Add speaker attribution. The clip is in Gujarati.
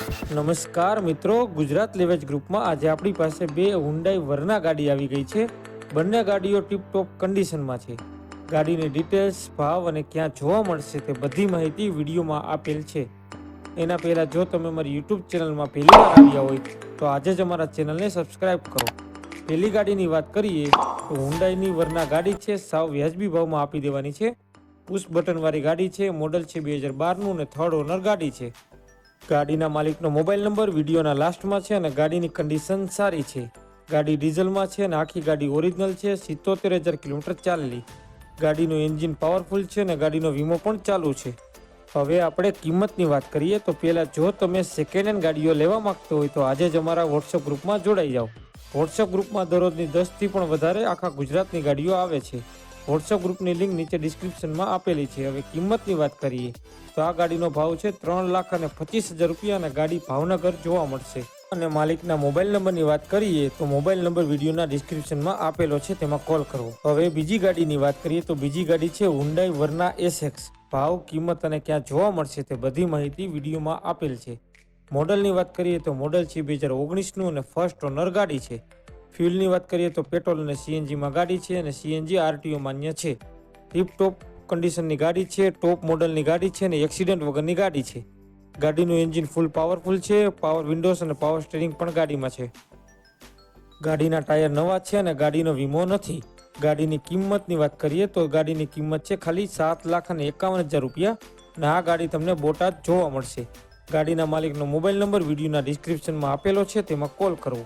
Speaker 1: નમસ્કાર મિત્રો, ગુજરાત લેવેજ ગ્રુપમાં આજે આપણી પાસે બે હુન્ડાઈ વરના ગાડી આવી ગઈ છે. બંને ગાડીઓ ટીપટોપ કન્ડિશનમાં છે. ગાડીની ડિટેલ્સ, ભાવ અને ક્યાં જોવા મળશે તે બધી માહિતી વિડીયોમાં આપેલ છે. એના પહેલાં જો તમે મારી યુટ્યુબ ચેનલમાં પહેલી વાર આવ્યા હોય, તો આજે જ અમારા ચેનલને સબસ્ક્રાઇબ કરો. પહેલી ગાડીની વાત કરીએ, તો હુન્ડાઈની વરના ગાડી છે, સાવ વ્યાજબી ભાવમાં આપી દેવાની છે. પુશ બટનવાળી ગાડી છે, મોડલ છે બે હજાર બારનું અને થર્ડ ઓનર ગાડી છે. ગાડીના માલિકનો મોબાઈલ નંબર, વિડીયોના લાસ્ટમાં છે અને ગાડીની કન્ડિશન સારી છે. ગાડી ડીઝલમાં છે અને આખી ગાડી ઓરિજિનલ છે, સિત્તોતેર હજાર કિલોમીટર ચાલેલી. ગાડીનું એન્જિન પાવરફુલ છે અને ગાડીનો વીમો પણ ચાલુ છે. હવે આપણે કિંમતની વાત કરીએ તો પહેલાં જો તમે સેકન્ડ હેન્ડ ગાડીઓ લેવા માંગતો હોય તો આજે જ અમારા વોટ્સઅપ ગ્રુપમાં જોડાઈ જાઓ. વોટ્સઅપ ગ્રુપમાં દરરોજની દસથી પણ વધારે આખા ગુજરાતની ગાડીઓ આવે છે. વોટ્સઅપ ગ્રુપની લિંક નીચે ડિસ્ક્રિપ્શનમાં આપેલી છે. હવે કિંમતની વાત કરીએ, તો આ ગાડીનો ભાવ છે ત્રણ લાખ અને પચીસ હજાર રૂપિયા અને ગાડી ભાવનગર જોવા મળશે. અને માલિકના મોબાઈલ નંબરની વાત કરીએ, તો મોબાઈલ નંબર વિડીયોના ડિસ્ક્રિપ્શનમાં આપેલો છે, તેમાં કોલ કરવો હવે બીજી ગાડીની વાત કરીએ, તો બીજી ગાડી છે હુન્ડાઈ વર્ના એસએક્સ ભાવ, કિંમત અને ક્યાં જોવા મળશે તે બધી માહિતી વિડીયોમાં આપેલ છે. મોડલની વાત કરીએ, તો મોડલ છે બે હજાર ઓગણીસનું અને ફર્સ્ટ ઓનર ગાડી છે. ફ્યુલની વાત કરીએ તો પેટ્રોલ અને સીએનજીમાં ગાડી છે અને સીએનજી આરટીઓ માન્ય છે. ટીપટોપ કન્ડિશનની ગાડી છે, ટોપ મોડલની ગાડી છે અને એક્સિડન્ટ વગરની ગાડી છે. ગાડીનું એન્જિન ફૂલ પાવરફુલ છે, પાવર વિન્ડોઝ અને પાવર સ્ટેરિંગ પણ ગાડીમાં છે. ગાડીના ટાયર નવા છે અને ગાડીનો વીમો નથી. ગાડીની કિંમતની વાત કરીએ તો ગાડીની કિંમત છે ખાલી સાત લાખ અને એકાવન હજાર રૂપિયા અને આ ગાડી તમને બોટાદ જોવા મળશે. ગાડીના માલિકનો મોબાઈલ નંબર વિડીયોના ડિસ્ક્રિપ્શનમાં આપેલો છે, તેમાં કોલ કરવો